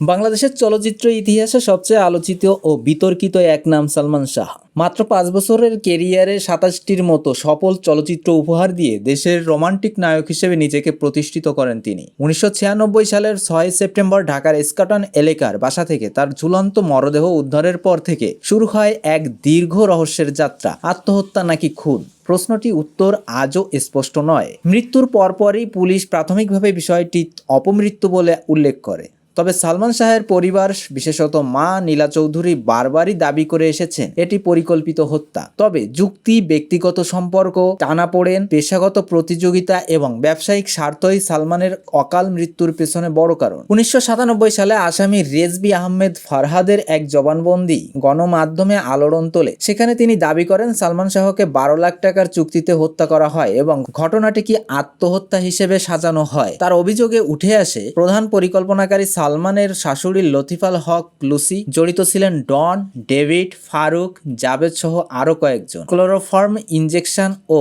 বাংলাদেশের চলচ্চিত্র ইতিহাসে সবচেয়ে আলোচিত ও বিতর্কিত এক নাম সালমান শাহ। মাত্র পাঁচ বছরের কেরিয়ারে সাতাশটির মতো সফল চলচ্চিত্র উপহার দিয়ে দেশের রোমান্টিক নায়ক হিসেবে নিজেকে প্রতিষ্ঠিত করেন তিনি। উনিশশো ছিয়ানব্বই সালের ছয় সেপ্টেম্বর ঢাকার স্কাটন এলাকার বাসা থেকে তার ঝুলন্ত মরদেহ উদ্ধারের পর থেকে শুরু হয় এক দীর্ঘ রহস্যের যাত্রা, আত্মহত্যা নাকি খুন? প্রশ্নটি উত্তর আজও স্পষ্ট নয়। মৃত্যুর পরপরই পুলিশ প্রাথমিকভাবে বিষয়টি অপমৃত্যু বলে উল্লেখ করে। তবে সালমান শাহের পরিবার, বিশেষত মা নীলা চৌধুরী বারবারই দাবি করে এসেছেন, এটি পরিকল্পিত হত্যা। তবে যুক্তি, ব্যক্তিগত সম্পর্ক টানাপোড়েন পেশাগত প্রতিযোগিতা এবং ব্যবসায়িক স্বার্থই সালমানের অকাল মৃত্যুর পেছনে বড় কারণ। উনিশশো সাতানব্বই সালে আসামি রেজবি আহমেদ ফারহাদের এক জবানবন্দি গণমাধ্যমে আলোড়ন তোলে। সেখানে তিনি দাবি করেন, সালমান শাহকে বারো লাখ টাকার চুক্তিতে হত্যা করা হয় এবং ঘটনাটি কি আত্মহত্যা হিসেবে সাজানো হয়। তার অভিযোগে উঠে আসে, প্রধান পরিকল্পনাকারী সালমানের শাশুড়ি লতিফাল হক লুসি জড়িত ছিলেন ডন, ডেভিড, ফারুক জাবেদ সহ আরও কয়েকজন। ক্লোরোফর্ম ইঞ্জেকশন ও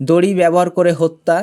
দড়ি ব্যবহার করে হত্যা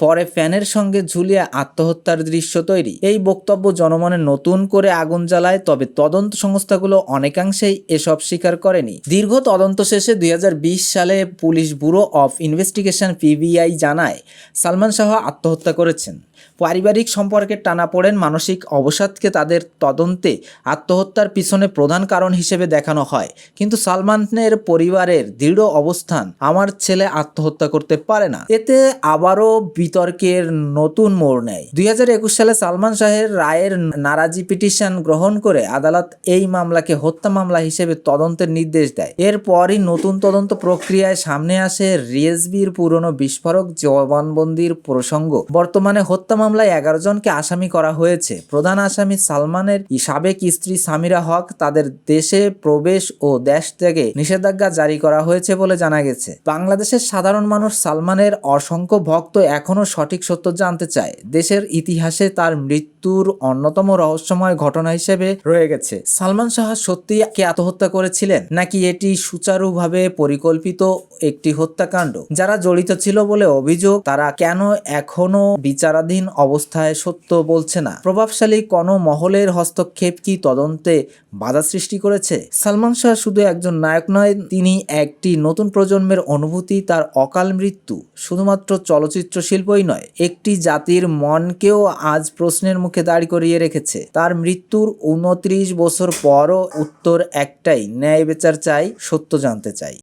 পরে ফ্যানের সঙ্গে ঝুলিয়ে আত্মহত্যার দৃশ্য তৈরি। এই বক্তব্য জনমনে নতুন করে আগুন জ্বালায়, তবে তদন্ত সংস্থাগুলো অনেকাংশেই এসব স্বীকার করেনি। দীর্ঘ তদন্ত শেষে দুই হাজার বিশ সালে police bureau of investigation PBI জানায়, সালমান শাহ আত্মহত্যা করেছেন। পারিবারিক সম্পর্কের টানাপোড়েন মানসিক অবসাদকে তাদের তদন্তে আত্মহত্যার পিছনে প্রধান কারণ হিসেবে দেখানো হয়। কিন্তু সালমানের পরিবারের দৃঢ় অবস্থান, আমার ছেলে আত্মহত্যা করতে পারে না। এতে আবারও বিতর্কের নতুন মোড় নেয়। দুই হাজার একুশ সালে সালমান শাহের রায়ের নারাজি পিটিশন গ্রহণ করে আদালত এই মামলাকে হত্যা মামলা হিসেবে তদন্তের নির্দেশ দেয়। এরপরই নতুন তদন্ত প্রক্রিয়ায় সামনে আসে রিএসবির পুরনো বিস্ফোরক জবানবন্দির প্রসঙ্গ। বর্তমানে হত্যা মামলায় এগারো জনকে আসামি করা হয়েছে। প্রধান আসামি সালমানের সাবেক স্ত্রী সামিরা হক তাদের দেশে প্রবেশ ও দেশ থেকে নিষেধাজ্ঞা জারি করা হয়েছে বলে জানা গেছে। বাংলাদেশের সাধারণ মানুষ সালমানের অসংখ্য ভক্ত এখনও সঠিক সত্য জানতে চায়। দেশের ইতিহাসে তার মৃত্যুর অন্যতম রহস্যময় ঘটনা হিসেবে রয়ে গেছে। সালমান শাহ সত্যি কে আত্মহত্যা করেছিলেন? নাকি এটি সুচারুভাবে পরিকল্পিত একটি হত্যাকাণ্ড। যারা জড়িত ছিল বলে অভিযোগ, তারা কেন এখনও বিচারাধীন অবস্থায় সত্য বলছে না? প্রভাবশালী কোনো মহলের হস্তক্ষেপ কি তদন্তে বাধা সৃষ্টি করেছে? সালমান শাহ শুধু একজন নায়ক নয়, তিনি একটি নতুন প্রজন্মের অনুভূতি, তার অকাল মৃত্যু শুধুমাত্র চলচ্চিত্র শিল্পই নয়, একটি জাতির মনকেও আজ প্রশ্নের মুখে দাঁড় করিয়ে রেখেছে। তার মৃত্যুর উনত্রিশ বছর পরও উত্তর একটাই, ন্যায় বিচার চাই, সত্য জানতে চাই।